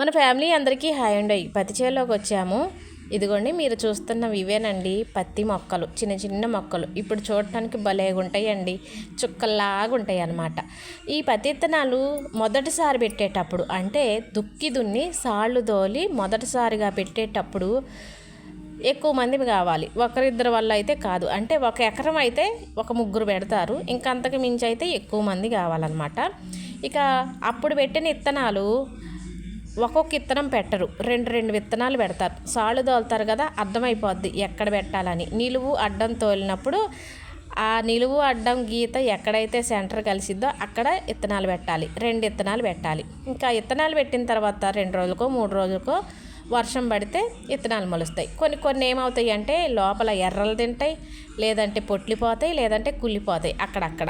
మన ఫ్యామిలీ అందరికీ హాయ్ అండి. పత్తి చేలోకి వచ్చాము. ఇదిగోండి మీరు చూస్తున్నవి ఇవేనండి పత్తి మొక్కలు చిన్న చిన్న మొక్కలు. ఇప్పుడు చూడటానికి భలేగా ఉంటాయండి. చుక్కల్లాగా ఉంటాయి అన్నమాట ఈ పత్తి విత్తనాలు మొదటిసారి పెట్టేటప్పుడు అంటే దుక్కి దున్ని సాళ్ళు దోలి మొదటిసారిగా పెట్టేటప్పుడు ఎక్కువ మంది కావాలి. ఒకరిద్దరు వల్ల అయితే కాదు. అంటే ఒక ఎకరం అయితే ఒక ముగ్గురు పెడతారు. ఇంకా అంతకు మించి అయితే ఎక్కువ మంది కావాలన్నమాట. ఇక అప్పుడు పెట్టిన ఇత్తనాలు ఒక్కొక్క విత్తనం పెట్టరు. రెండు రెండు విత్తనాలు పెడతారు. సాళ్ళు తోలుతారు కదా అర్థమైపోద్ది ఎక్కడ పెట్టాలని. నిలువు అడ్డం తోలినప్పుడు ఆ నిలువు అడ్డం గీత ఎక్కడైతే సెంటర్ కలిసిద్దో అక్కడ విత్తనాలు పెట్టాలి. రెండు విత్తనాలు పెట్టాలి. ఇంకా విత్తనాలు పెట్టిన తర్వాత రెండు రోజులకో మూడు రోజులకో వర్షం పడితే విత్తనాలు మొలుస్తాయి. కొన్ని కొన్ని ఏమవుతాయి అంటే లోపల ఎర్రలు తింటాయి లేదంటే పొట్లిపోతాయి లేదంటే కుళ్ళిపోతాయి అక్కడక్కడ.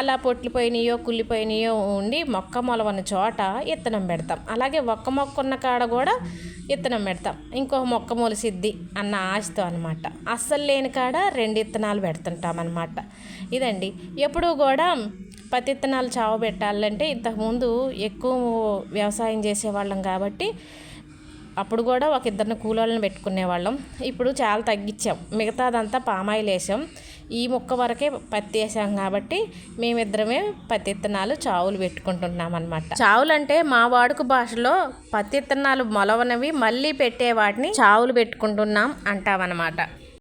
అలా పొట్లిపోయినాయో కుళ్ళిపోయినాయో ఉండి మొక్క మొలవన్న చోట విత్తనం పెడతాం. అలాగే ఒక్క మొక్క ఉన్న కాడ కూడా విత్తనం పెడతాం. ఇంకో మొక్క మొలిసిద్ది అన్న ఆశతో అనమాట అస్సలు లేని కాడ రెండు ఇత్తనాలు పెడుతుంటాం అనమాట ఇదండి. ఎప్పుడూ కూడా పత్తి ఇత్తనాలు చావ పెట్టాలంటే ఇంతకుముందు ఎక్కువ వ్యవసాయం చేసేవాళ్ళం కాబట్టి అప్పుడు కూడా ఒక ఇద్దరిని కూలోళ్ళని పెట్టుకునేవాళ్ళం ఇప్పుడు చాలా తగ్గించాం. మిగతాదంతా పామాయిల్ వేసాం ఈ మొక్క వరకే పత్తి వేసాం కాబట్టి మేమిద్దరమే పత్తి ఇత్తనాలు చావులు పెట్టుకుంటున్నాం అనమాట చావులు అంటే మా వాడుక భాషలో పత్తి ఇత్తనాలు మొలవనవి మళ్ళీ పెట్టే వాటిని చావులు పెట్టుకుంటున్నాం అంటామన్నమాట.